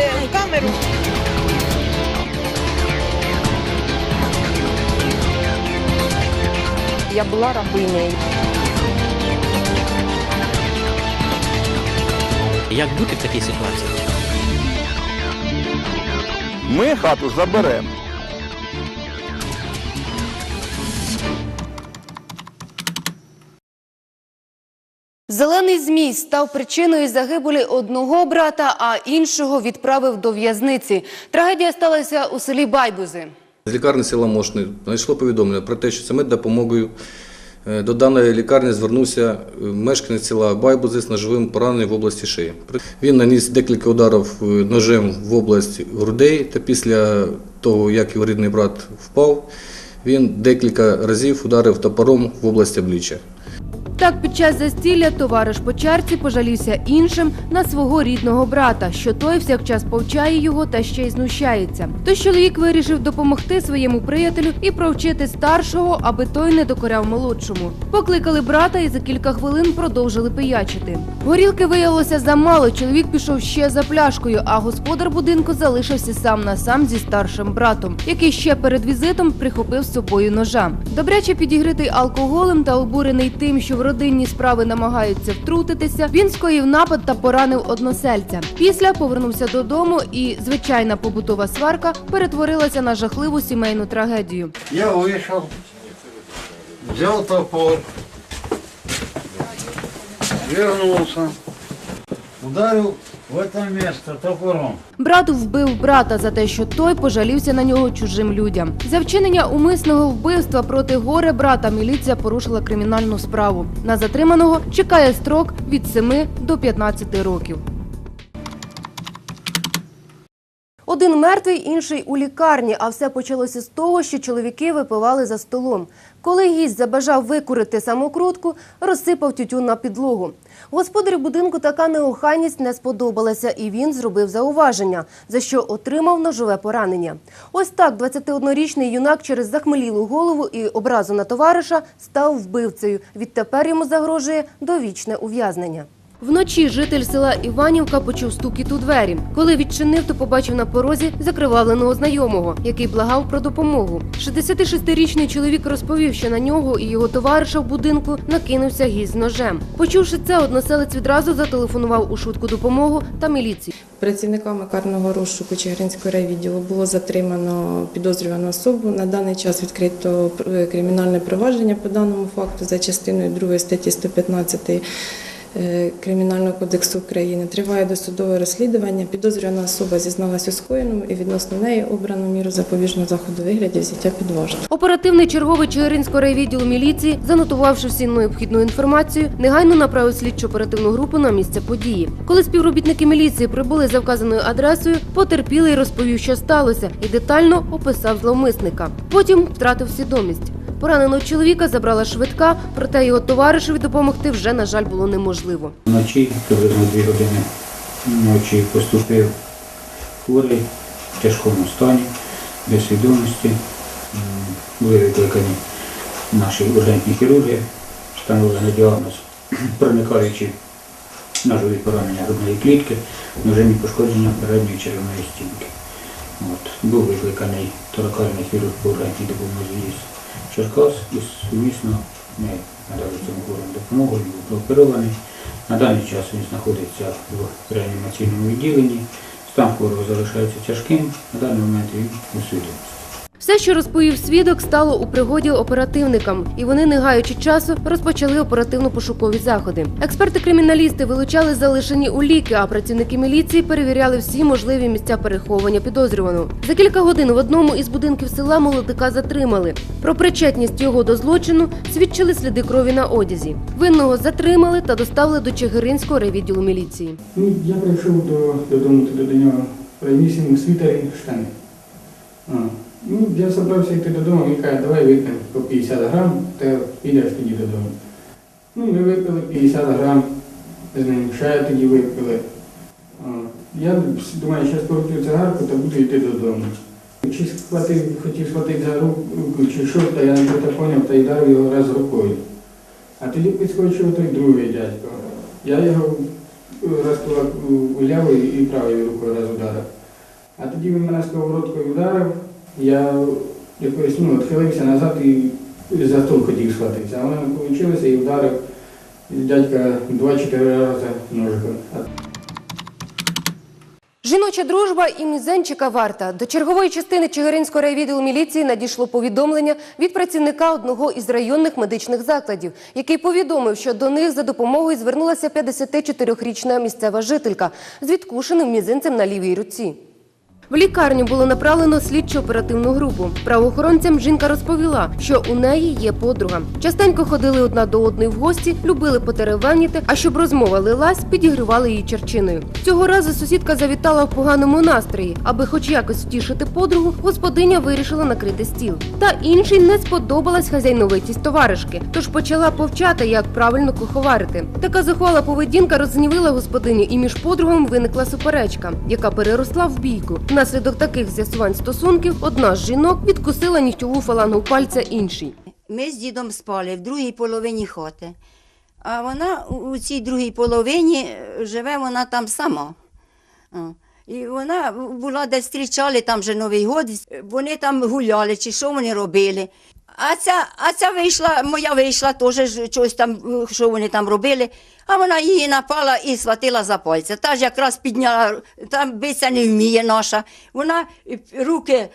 Е, камеру? Я була рабинею. Як бути в такій ситуації? Ми хату заберемо. Зелений змій став причиною загибелі одного брата, а іншого відправив до в'язниці. Трагедія сталася у селі Байбузи. З лікарні села Мошни знайшло повідомлення про те, що за меддопомогою е, до даної лікарні звернувся е, мешканець села Байбузи з ножовим пораненням в області шиї. Він наніс декілька ударів е, ножем в область грудей, та після того, як його рідний брат впав, він декілька разів ударив топором в область обличчя. Так, під час застілля товариш по чарці пожалівся іншим на свого рідного брата, що той всякчас повчає його та ще й знущається. Тож чоловік вирішив допомогти своєму приятелю і провчити старшого, аби той не докоряв молодшому. Покликали брата і за кілька хвилин продовжили пиячити. Горілки виявилося замало. Чоловік пішов ще за пляшкою, а господар будинку залишився сам на сам зі старшим братом, який ще перед візитом прихопив з собою ножа. Добряче підігритий алкоголем та обурений тим, що в родинні справи намагаються втрутитися, він скоїв напад та поранив односельця. Після повернувся додому, і звичайна побутова сварка перетворилася на жахливу сімейну трагедію. Я вийшов, взяв топор, вернувся, ударил в это место топором. Брат вбив брата за те, що той пожалівся на нього чужим людям. За вчинення умисного вбивства проти горе брата міліція порушила кримінальну справу. На затриманого чекає строк від 7 до 15 років. Один мертвий, інший у лікарні. А все почалося з того, що чоловіки випивали за столом. Коли гість забажав викурити самокрутку, розсипав тютюн на підлогу. Господарю будинку така неохайність не сподобалася, і він зробив зауваження, за що отримав ножове поранення. Ось так 21-річний юнак через захмелілу голову і образу на товариша став вбивцею. Відтепер йому загрожує довічне ув'язнення. Вночі житель села Іванівка почув стукіт у двері. Коли відчинив, то побачив на порозі закривавленого знайомого, який благав про допомогу. 66-річний чоловік розповів, що на нього і його товариша в будинку накинувся гість з ножем. Почувши це, односелець відразу зателефонував у швидку допомогу та міліцію. Працівниками карного розшуку Чигиринського райвідділу було затримано підозрювану особу. На даний час відкрито кримінальне провадження по даному факту за частиною 2 статті 115 е, Кримінального кодексу України. Триває досудове розслідування. Підозрювана особа зізналась у скоєному і відносно неї обрано міру запобіжного заходу вигляді взяття під варту. Оперативний черговий Чигиринського райвідділу міліції, занотувавши всі необхідну інформацію, негайно направив слідчо оперативну групу на місце події. Коли співробітники міліції прибули за вказаною адресою, потерпілий розповів, що сталося, і детально описав зловмисника. Потім втратив свідомість. Пораненого чоловіка забрала швидка, проте його товаришеві допомогти вже, на жаль, було неможливо. Вночі, приблизно 2 години ночі поступив хворий в тяжкому стані, без свідомості. Були викликані наші ургентні хірурги, встановлено діагноз, проникаючи ножові поранення грудної клітки, ножові пошкодження передньої черевної стінки. От. Був викликаний торакальний хірург по ургентній допомозі Черкас і сумісно ми надали цьому хворому допомогу, він був прооперований. На даний час він знаходиться в реанімаційному відділенні. Стан хворого залишається тяжким. На даний момент він у свідомості. Все, що розповів свідок, стало у пригоді оперативникам, і вони, не гаючи часу, розпочали оперативно-пошукові заходи. Експерти-криміналісти вилучали залишені уліки, а працівники міліції перевіряли всі можливі місця переховування підозрюваного. За кілька годин в одному із будинків села молодика затримали. Про причетність його до злочину свідчили сліди крові на одязі. Винного затримали та доставили до Чигиринського райвідділу міліції. Ну, я прийшов до, додому до йому світер і штани. Ну, я собрався йти додому, він каже, давай вип'ємо по 50 грам, та підеш тоді додому. Ну, ми випили 50 грам, з ним ще тоді випили. Я думаю, зараз поручу цигарку та буду йти додому. Чи схватив, хотів схватити за руку, чи що, та я не то поняв, та й дав його раз рукою. А тоді підскочив той другий дядько. Я його раз кулак у лявою і правою рукою раз ударив. А тоді він мене сковородкою вдарив, я якось ну, відхилився назад і за стол хотів схватитися. А воно вийшло і вдарив дядька 2-4 рази ножиком. Жіноча дружба і мізенчика варта. До чергової частини Чигиринського райвідділу міліції надійшло повідомлення від працівника одного із районних медичних закладів, який повідомив, що до них за допомогою звернулася 54-річна місцева жителька з відкушеним мізинцем на лівій руці. В лікарню було направлено слідчо-оперативну групу. Правоохоронцям жінка розповіла, що у неї є подруга. Частенько ходили одна до одної в гості, любили потеревеніти, а щоб розмова лилась, підігрівали її черчиною. Цього разу сусідка завітала в поганому настрої. Аби хоч якось втішити подругу, господиня вирішила накрити стіл. Та іншій не сподобалась хазяйновитість товаришки, тож почала повчати, як правильно куховарити. Така захвала поведінка розгнівила господиню, і між подругами виникла суперечка, яка переросла в бійку. Внаслідок таких з'ясувань стосунків одна з жінок відкусила нігтьову фалангу пальця іншій. Ми з дідом спали в другій половині хати. А вона у цій другій половині е, живе вона там сама. І вона була десь зустрічали там вже Новий год, вони там гуляли, чи що вони робили. А ця, а ця вийшла, моя вийшла теж щось там, що вони там робили, а вона її напала і схватила за пальця. Та ж якраз підняла, там биться не вміє наша. Вона е, руки,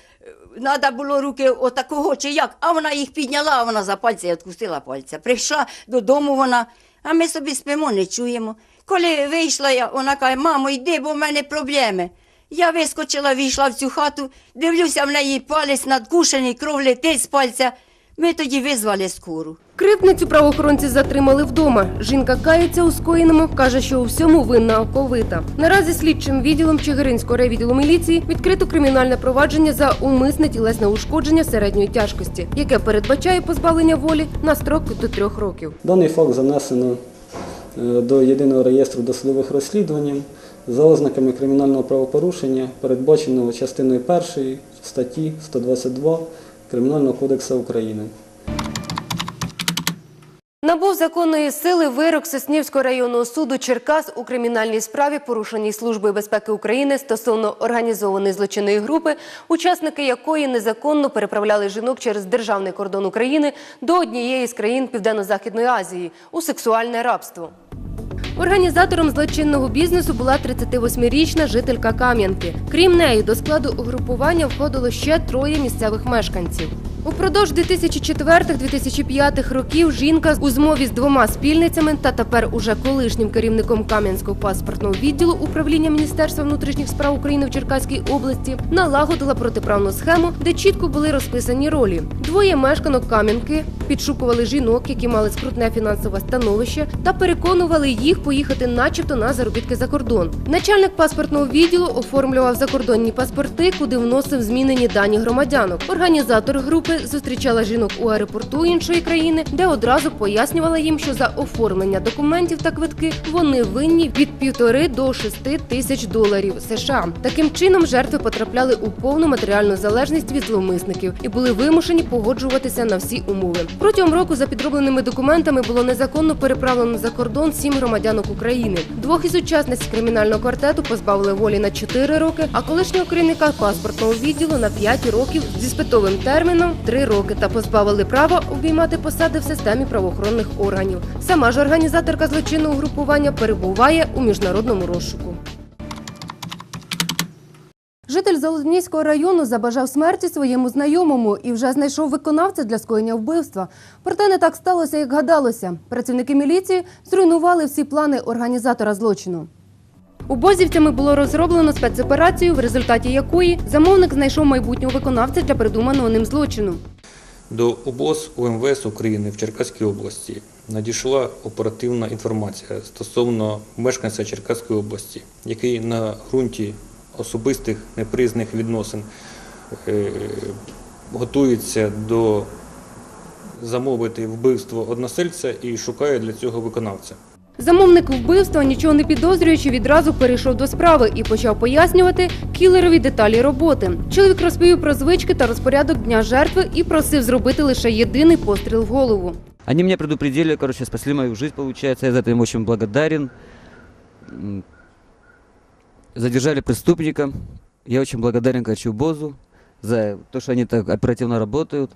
треба було руки отакого чи як, а вона їх підняла, а вона за пальця і відкусила пальця. Прийшла додому вона, а ми собі спимо, не чуємо. Коли вийшла я, вона каже, мамо, йди, бо в мене проблеми. Я вискочила, війшла в цю хату, дивлюся, в неї палець надкушений, кров летить з пальця. Ми тоді визвали скору. Кривдницю правоохоронці затримали вдома. Жінка кається у скоєному, каже, що у всьому винна оковита. Наразі слідчим відділом Чигиринського райвідділу міліції відкрито кримінальне провадження за умисне тілесне ушкодження середньої тяжкості, яке передбачає позбавлення волі на строк до трьох років. Даний факт занесено е, до єдиного реєстру досудових розслідувань за ознаками кримінального правопорушення, передбаченого частиною 1 статті 122 Кримінального кодексу України. Набув законної сили вирок Соснівського районного суду Черкас у кримінальній справі, порушеній Службою безпеки України стосовно організованої злочинної групи, учасники якої незаконно переправляли жінок через державний кордон України до однієї з країн Південно-Західної Азії у сексуальне рабство. Організатором злочинного бізнесу була 38-річна жителька Кам'янки. Крім неї, до складу угрупування входило ще троє місцевих мешканців. Упродовж 2004-2005 років жінка у змові з двома спільницями та тепер уже колишнім керівником Кам'янського паспортного відділу управління Міністерства внутрішніх справ України в Черкаській області налагодила протиправну схему, де чітко були розписані ролі. Двоє мешканок Кам'янки підшукували жінок, які мали скрутне фінансове становище, та переконували їх поїхати, начебто, на заробітки за кордон. Начальник паспортного відділу оформлював закордонні паспорти, куди вносив змінені дані громадянок. Організатор групи зустрічала жінок у аеропорту іншої країни, де одразу пояснювала їм, що за оформлення документів та квитки вони винні від півтори до шести тисяч доларів США. Таким чином жертви потрапляли у повну матеріальну залежність від зловмисників і були вимушені погоджуватися на всі умови. Протягом року за підробленими документами було незаконно переправлено за кордон сім громадянок України. Двох із учасниць кримінального квартету позбавили волі на 4 роки, а колишнього керівника паспортного відділу на 5 років зі спитовим терміном 3 роки та позбавили права обіймати посади в системі правоохоронних органів. Сама ж організаторка злочинного групування перебуває у міжнародному розшуку. Житель Золотніського району забажав смерті своєму знайомому і вже знайшов виконавця для скоєння вбивства. Проте не так сталося, як гадалося. Працівники міліції зруйнували всі плани організатора злочину. Убозівцями було розроблено спецоперацію, в результаті якої замовник знайшов майбутнього виконавця для придуманого ним злочину. До УБОЗ УМВС України в Черкаській області надійшла оперативна інформація стосовно мешканця Черкаської області, який на ґрунті особистих неприязних відносин е, готується до замовити вбивство односельця і шукає для цього виконавця. Замовник вбивства, нічого не підозрюючи, відразу перейшов до справи і почав пояснювати кілерові деталі роботи. Чоловік розповів про звички та розпорядок дня жертви і просив зробити лише єдиний постріл в голову. Они меня предупредили, короче, спасли мою жизнь, получается, я за это им очень благодарен. задержали преступника. Я очень благодарен Бозу за то, что они так оперативно работают.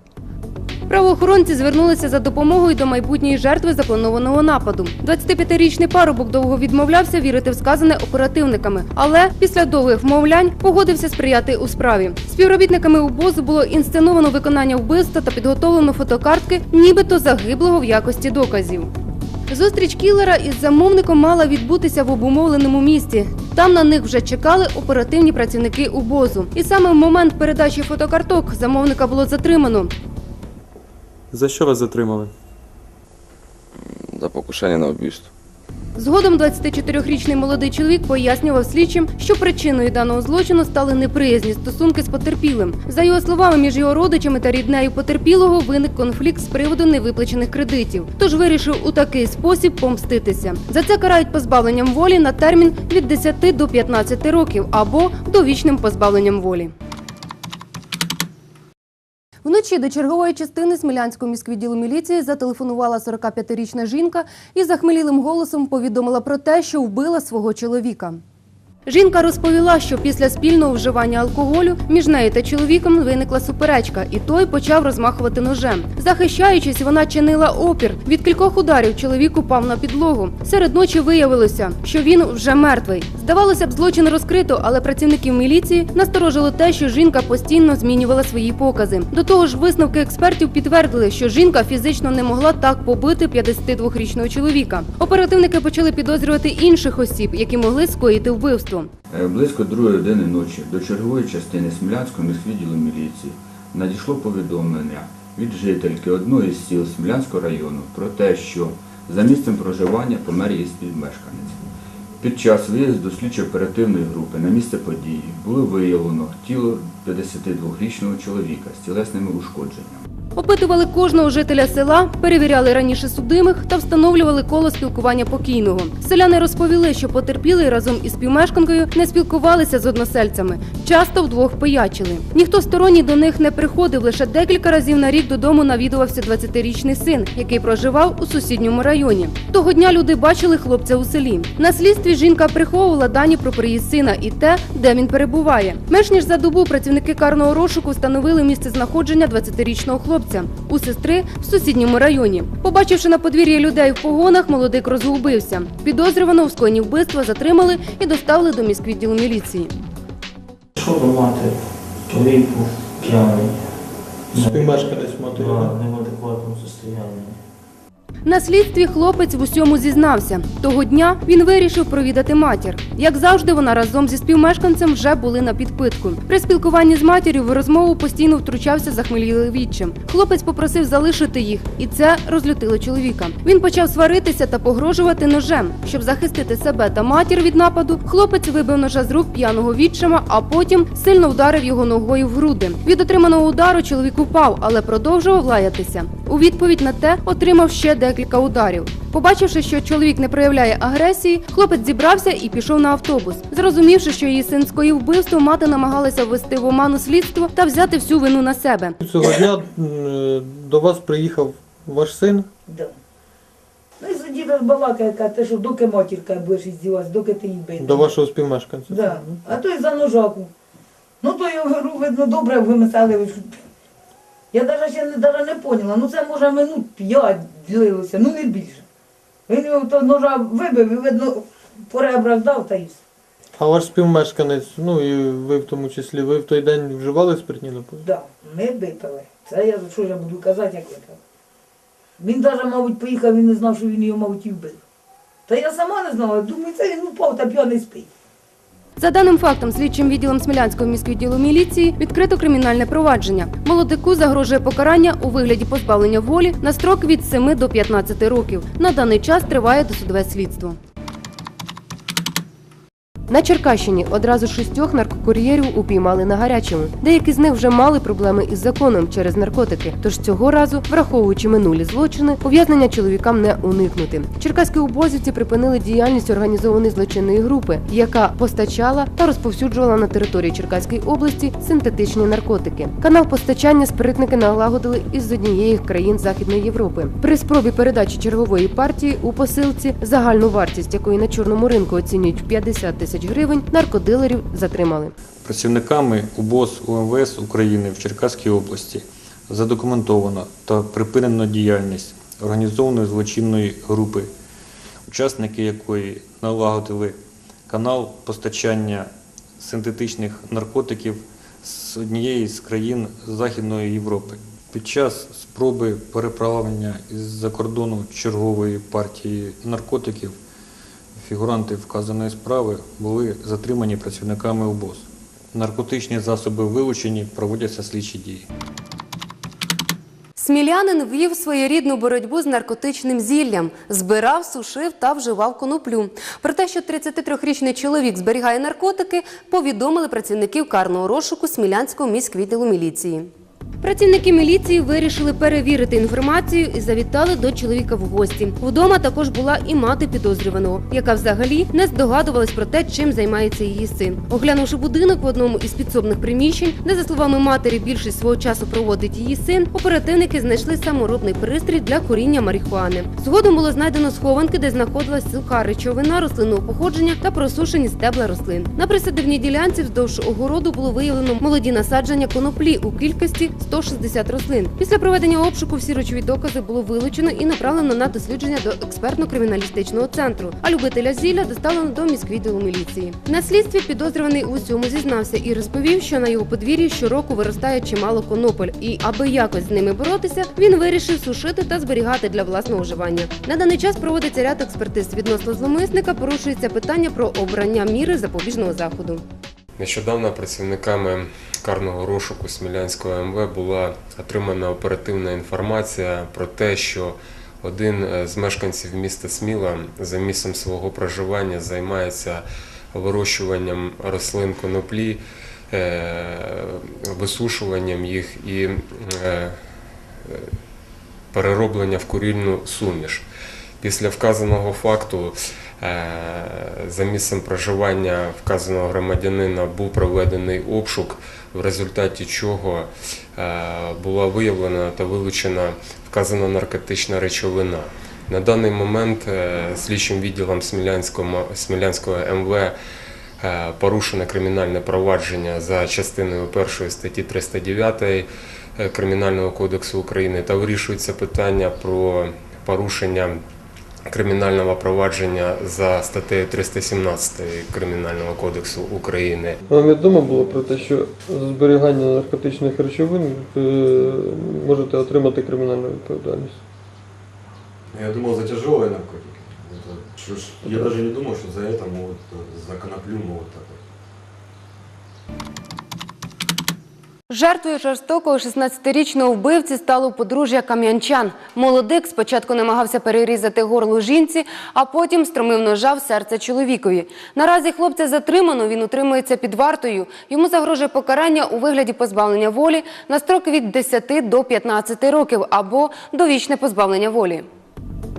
Правоохоронці звернулися за допомогою до майбутньої жертви запланованого нападу. 25-річний парубок довго відмовлявся вірити в сказане оперативниками, але після довгих вмовлянь погодився сприяти у справі. Співробітниками УБОЗу було інсценовано виконання вбивства та підготовлено фотокартки, нібито загиблого в якості доказів. Зустріч кілера із замовником мала відбутися в обумовленому місті. Там на них вже чекали оперативні працівники УБОЗу. І саме в момент передачі фотокарток замовника було затримано. За що вас затримали? За покушення на вбивство. Згодом 24-річний молодий чоловік пояснював слідчим, що причиною даного злочину стали неприязні стосунки з потерпілим. За його словами, між його родичами та ріднею потерпілого виник конфлікт з приводу невиплачених кредитів. Тож вирішив у такий спосіб помститися. За це карають позбавленням волі на термін від 10 до 15 років або довічним позбавленням волі. Вночі до чергової частини Смілянського міськвідділу міліції зателефонувала 45-річна жінка і захмелілим голосом повідомила про те, що вбила свого чоловіка. Жінка розповіла, що після спільного вживання алкоголю між нею та чоловіком виникла суперечка, і той почав розмахувати ножем. Захищаючись, вона чинила опір. Від кількох ударів чоловік упав на підлогу. Серед ночі виявилося, що він вже мертвий. Здавалося б, злочин розкрито, але працівників міліції насторожило те, що жінка постійно змінювала свої покази. До того ж, висновки експертів підтвердили, що жінка фізично не могла так побити 52-річного чоловіка. Оперативники почали підозрювати інших осіб, які могли скоїти вбивство. Е, Близько другої години ночі до чергової частини Смілянського міськвідділу міліції надійшло повідомлення від жительки одного із сіл Смілянського району про те, що за місцем проживання помер її співмешканець. Під час виїзду слідчо-оперативної групи на місце події було виявлено тіло 52-річного чоловіка з тілесними ушкодженнями. Опитували кожного жителя села, перевіряли раніше судимих та встановлювали коло спілкування покійного. Селяни розповіли, що потерпілий разом із співмешканкою не спілкувалися з односельцями, часто вдвох пиячили. Ніхто сторонній до них не приходив. Лише декілька разів на рік додому навідувався 20-річний син, який проживав у сусідньому районі. Того дня люди бачили хлопця у селі. На слідстві жінка приховувала дані про приїзд сина і те, де він перебуває. Менш ніж за добу працівники карного розшуку встановили місце знаходження 20-річного хлопця у сестри в сусідньому районі. Побачивши на подвір'ї людей в погонах, молодик розгубився. Підозрюваного в скоєнні вбивства затримали і доставили до міськвідділу міліції. Що ви мати? Чоловік був п'яний. Співмешканець матері. Да, не в адекватному состоянні. На слідстві хлопець в усьому зізнався. Того дня він вирішив провідати матір. Як завжди, вона разом зі співмешканцем вже були на підпитку. При спілкуванні з матір'ю в розмову постійно втручався захмелілий відчим. Хлопець попросив залишити їх, і це розлютило чоловіка. Він почав сваритися та погрожувати ножем. Щоб захистити себе та матір від нападу, хлопець вибив ножа з рук п'яного відчима, а потім сильно вдарив його ногою в груди. Від отриманого удару чоловік упав, але продовжував лаятися. У відповідь на те отримав ще декілька ударів. Побачивши, що чоловік не проявляє агресії, хлопець зібрався і пішов на автобус. Зрозумівши, що її син скоїв вбивство, мати намагалася ввести в оману слідство та взяти всю вину на себе. Цього дня е, до вас приїхав ваш син. Да. Ну і сиділа балака, яка те, що доки матірка будеш іздіватися, доки ти її бити. До вашого співмешканця. Да. А той за ножаку. Ну то я говорю, видно, добре вимисали. Я навіть ще не, даже не поняла, ну це може минут п'ять длилося, ну не більше. Він його то ножа вибив і видно по ребрах дав та й все. А ваш співмешканець, ну і ви в тому числі, ви в той день вживали спиртні напої? Да, ми випили. Це я що я буду казати, як випив. Він навіть, мабуть, поїхав, він не знав, що він його, мабуть, і вбив. Та я сама не знала, думаю, це він упав та п'яний спить. За даним фактом, слідчим відділом Смілянського міськвідділу міліції відкрито кримінальне провадження. Молодику загрожує покарання у вигляді позбавлення волі на строк від 7 до 15 років. На даний час триває досудове слідство. На Черкащині одразу шістьох наркокур'єрів упіймали на гарячому. Деякі з них вже мали проблеми із законом через наркотики. Тож цього разу, враховуючи минулі злочини, ув'язнення чоловікам не уникнути. Черкаські убозівці припинили діяльність організованої злочинної групи, яка постачала та розповсюджувала на території Черкаської області синтетичні наркотики. Канал постачання спиритники налагодили із однієї країн Західної Європи. При спробі передачі чергової партії у посилці, загальну вартість якої на чорному ринку оцінюють в 50 тисяч гривень, наркодилерів затримали. Працівниками УБОЗ УМВС України в Черкаській області задокументовано та припинено діяльність організованої злочинної групи, учасники якої налагодили канал постачання синтетичних наркотиків з однієї з країн Західної Європи. Під час спроби переправлення із-за кордону чергової партії наркотиків фігуранти вказаної справи були затримані працівниками УБОЗ. Наркотичні засоби вилучені, проводяться слідчі дії. Смілянин вів своєрідну боротьбу з наркотичним зіллям, збирав, сушив та вживав коноплю. Про те, що 33-річний чоловік зберігає наркотики, повідомили працівників карного розшуку Смілянського міськвідділу міліції. Працівники міліції вирішили перевірити інформацію і завітали до чоловіка в гості. Вдома також була і мати підозрюваного, яка взагалі не здогадувалась про те, чим займається її син. Оглянувши будинок в одному із підсобних приміщень, де за словами матері більшість свого часу проводить її син, оперативники знайшли саморобний пристрій для куріння марихуани. Згодом було знайдено схованки, де знаходилась суха речовина рослинного походження та просушені стебла рослин. На присадивній ділянці вздовж огороду було виявлено молоді насадження коноплі у кількості 160 рослин. Після проведення обшуку всі речові докази було вилучено і направлено на дослідження до експертно-криміналістичного центру. А любителя зілля доставлено до міськвідділу міліції. На слідстві підозрюваний у цьому зізнався і розповів, що на його подвір'ї щороку виростає чимало конопель, і аби якось з ними боротися, він вирішив сушити та зберігати для власного вживання. На даний час проводиться ряд експертиз відносно зломисника. Порушується питання про обрання міри запобіжного заходу. Нещодавно працівниками карного розшуку Смілянського МВ була отримана оперативна інформація про те, що один е, з мешканців міста Сміла за місцем свого проживання займається вирощуванням рослин коноплі, е, висушуванням їх і е, перероблення в курільну суміш. Після вказаного факту за місцем проживання вказаного громадянина був проведений обшук, в результаті чого е, була виявлена та вилучена вказана наркотична речовина. На даний момент е, слідчим відділом Смілянського, МВ е, порушено кримінальне провадження за частиною 1 статті 309 е, Кримінального кодексу України та вирішується питання про порушення кримінального провадження за статтею 317 Кримінального кодексу України. Вам відомо було про те, що за зберігання наркотичних речовин ви можете отримати кримінальну відповідальність. Я думал за тяжелые наркотики. Это что ж, я даже не думал, что за это могут, э, за коноплю могут так вот. Жертвою жорстокого 16-річного вбивці стало подружжя кам'янчан. Молодик спочатку намагався перерізати горло жінці, а потім стромив ножа в серце чоловікові. Наразі хлопця затримано, він утримується під вартою. Йому загрожує покарання у вигляді позбавлення волі на строки від 10 до 15 років або довічне позбавлення волі.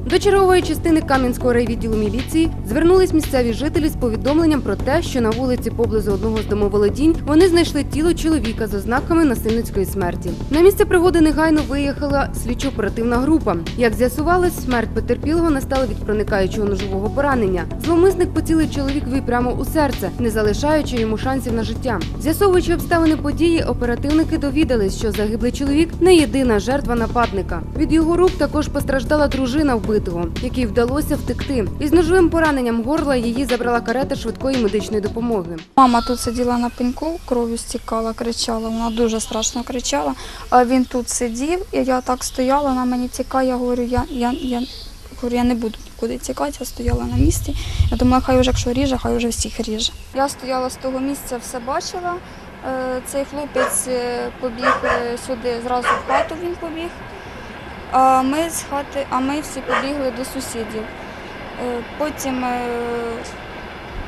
До чергової частини Кам'янського райвідділу міліції звернулись місцеві жителі з повідомленням про те, що на вулиці поблизу одного з домоволодінь вони знайшли тіло чоловіка з ознаками насильницької смерті. На місце пригоди негайно виїхала слідчо-оперативна група. Як з'ясувалось, смерть потерпілого настала від проникаючого ножового поранення. Зловмисник поцілив чоловікові прямо у серце, не залишаючи йому шансів на життя. З'ясовуючи обставини події, оперативники довідались, що загиблий чоловік не єдина жертва нападника. Від його рук також постраждала дружина вбитого, якій вдалося втекти. Із ножовим пораненням горла її забрала карета швидкої медичної допомоги. Мама тут сиділа на пеньку, кров'ю стікала, кричала. Вона дуже страшно кричала. А він тут сидів, і я так стояла, вона мені тікає. Я говорю, я, я, я, говорю, я не буду нікуди тікати, я стояла на місці. Я думала, хай уже якщо ріже, хай уже всіх ріже. Я стояла з того місця, все бачила. Е, Цей хлопець е, побіг е, сюди, зразу в хату він побіг. А ми з хати, а ми всі побігли до сусідів. Е, Потім е,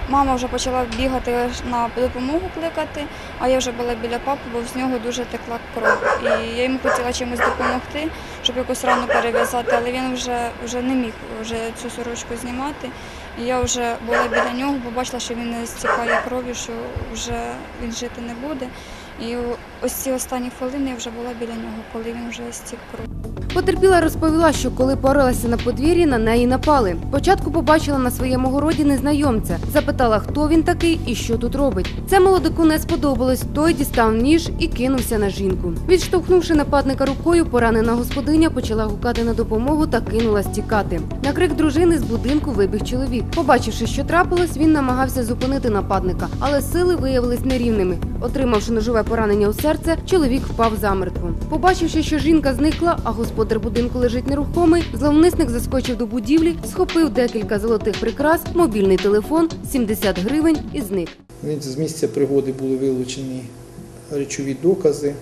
Мама вже почала бігати на допомогу кликати, а я вже була біля папи, бо з нього дуже текла кров. І я йому хотіла чимось допомогти, щоб якусь рану перев'язати, але він вже, вже не міг вже цю сорочку знімати. І я вже була біля нього, побачила, що він не стікає кров'ю, що вже він жити не буде. І ось ці останні хвилини я вже була біля нього, коли він вже стік кров. Потерпіла розповіла, що коли поралася на подвір'ї, на неї напали. Спочатку побачила на своєму городі незнайомця, запитала, хто він такий і що тут робить. Це молодику не сподобалось. Той дістав ніж і кинувся на жінку. Відштовхнувши нападника рукою, поранена господиня почала гукати на допомогу та кинулась тікати. На крик дружини з будинку вибіг чоловік. Побачивши, що трапилось, він намагався зупинити нападника, але сили виявились нерівними. Отримавши ножове поранення у серце, чоловік впав замертво. Побачивши, що жінка зникла, а господар будинку лежить нерухомий, зловмисник заскочив до будівлі, схопив декілька золотих прикрас, мобільний телефон, 70 гривень і зник. З місця пригоди були вилучені речові докази,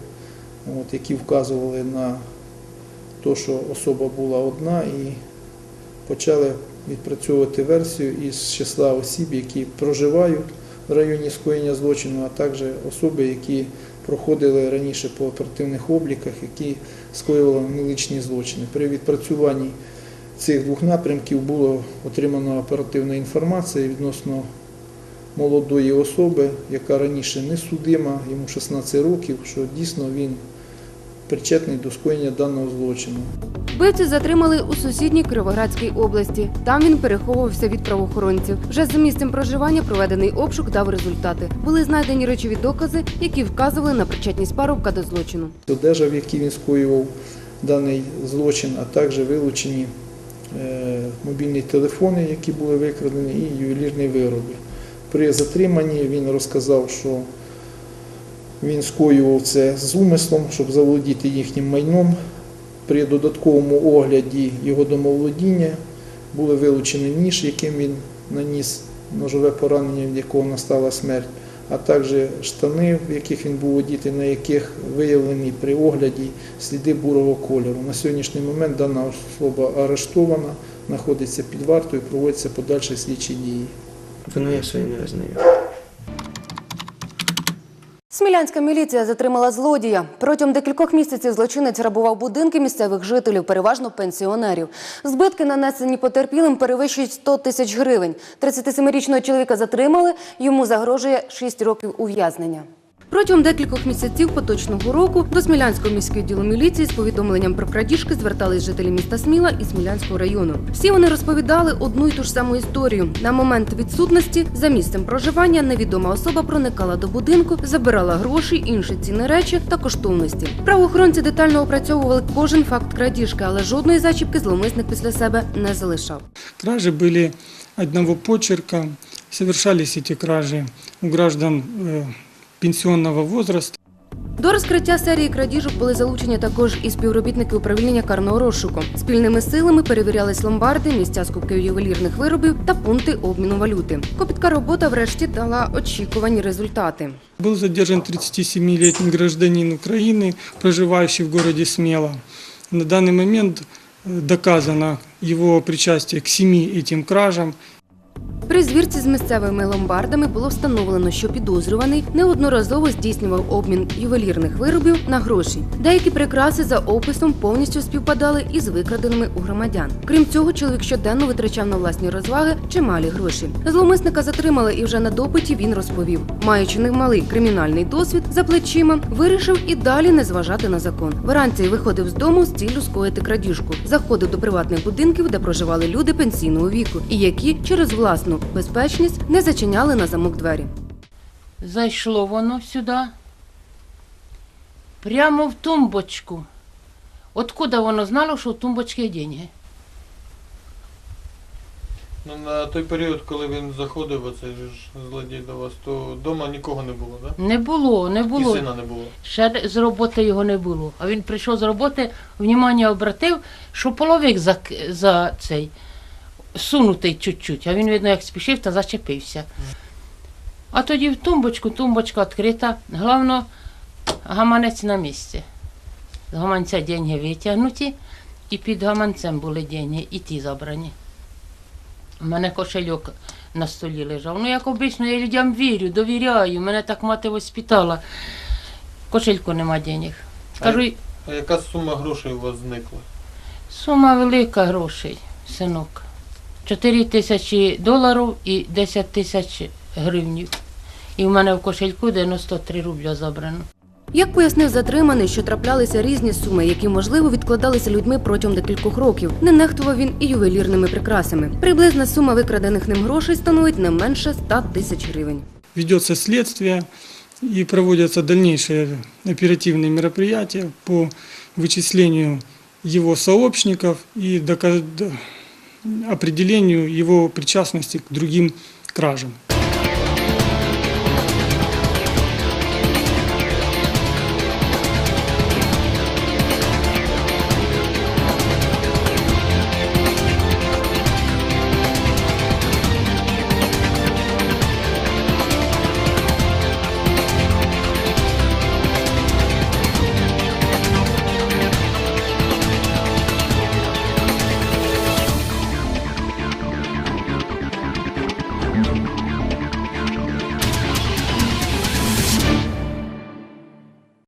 які вказували на те, що особа була одна, і почали відпрацьовувати версію із числа осіб, які проживають в районі скоєння злочину, а також особи, які проходили раніше по оперативних обліках, які скоювали миличні злочини. При відпрацюванні цих двох напрямків було отримано оперативна інформація відносно молодої особи, яка раніше не судима, йому 16 років, що дійсно він причетний до скоєння даного злочину. Вбивцю затримали у сусідній Кіровоградській області. Там він переховувався від правоохоронців. Вже за місцем проживання проведений обшук дав результати. Були знайдені речові докази, які вказували на причетність парубка до злочину. Одежа, в якій він скоював даний злочин, а також вилучені е, мобільні телефони, які були викрадені, і ювелірні вироби. При затриманні він розказав, що він скоював це з умислом, щоб заволодіти їхнім майном. При додатковому огляді його домоволодіння були вилучені ніж, яким він наніс ножове поранення, від якого настала смерть, а також штани, в яких він був одітий, на яких виявлені при огляді сліди бурого кольору. На сьогоднішній момент дана особа арештована, знаходиться під вартою, проводяться подальші слідчі дії. Вину я свою не визнаю. Смілянська міліція затримала злодія. Протягом декількох місяців злочинець грабував будинки місцевих жителів, переважно пенсіонерів. Збитки, нанесені потерпілим, перевищують 100 тисяч гривень. 37-річного чоловіка затримали, йому загрожує 6 років ув'язнення. Протягом декількох місяців поточного року до Смілянського міського відділу міліції з повідомленням про крадіжки звертались жителі міста Сміла і Смілянського району. Всі вони розповідали одну й ту ж саму історію. На момент відсутності за місцем проживання невідома особа проникала до будинку, забирала гроші, інші цінні речі та коштовності. Правоохоронці детально опрацьовували кожен факт крадіжки, але жодної зачіпки зловмисник після себе не залишав. Кражи были одного почерка. Совершались эти кражи у граждан э, пенсионного возраста. До розкриття серії крадіжок були залучені також і співробітники управління карного розшуку. Спільними силами перевірялись ломбарди, місця скупки ювелірних виробів та пункти обміну валюти. Копітка робота врешті дала очікувані результати. Был задержан 37-летний гражданин Украины, проживающий в городе Смело. На данный момент э, доказано его причастие к семи этим кражам. при звірці з місцевими ломбардами було встановлено, що підозрюваний неодноразово здійснював обмін ювелірних виробів на гроші. Деякі прикраси за описом повністю співпадали із викраденими у громадян. Крім цього, чоловік щоденно витрачав на власні розваги чималі гроші. Зловмисника затримали і вже на допиті він розповів, маючи немалий кримінальний досвід за плечима, вирішив і далі не зважати на закон. Вранці виходив з дому з ціллю скоїти крадіжку, заходив до приватних будинків, де проживали люди пенсійного віку, і які через власну безпечність не зачиняли на замок двері. Зайшло воно сюди. Прямо в тумбочку. Откуда воно знало, що в тумбочці є деньги? Ну, на той період, коли він заходив, оцей же ж злодій до вас, то вдома нікого не було, так? Не було, не І було. сина не було. Ще з роботи його не було. А він прийшов з роботи, внимання обратив, що половик за, за цей сунутий чуть-чуть. А він, видно, як спішив та зачепився. А тоді в тумбочку, тумбочка відкрита. Головно, гаманець на місці. З гаманця деньги витягнуті, і під гаманцем були деньги, і ті забрані. У мене кошельок на столі лежав. Ну, як обично, я людям вірю, довіряю. Мене так мати воспитала. Кошельку нема денег. Кажу, А яка сума грошей у вас зникла? сума велика грошей, синок. 4 тисячі доларів і 10 тисяч гривнів. І в мене в кошельку 93 рубля забрано. Як пояснив затриманий, що траплялися різні суми, які можливо відкладалися людьми протягом декількох років. Не нехтував він і ювелірними прикрасами. Приблизна сума викрадених ним грошей становить не менше 100 тисяч гривень. Ведется следствие и проводятся дальнейшие оперативные мероприятия по вычислению его сообщников и дока- д- определению его причастности к другим кражам.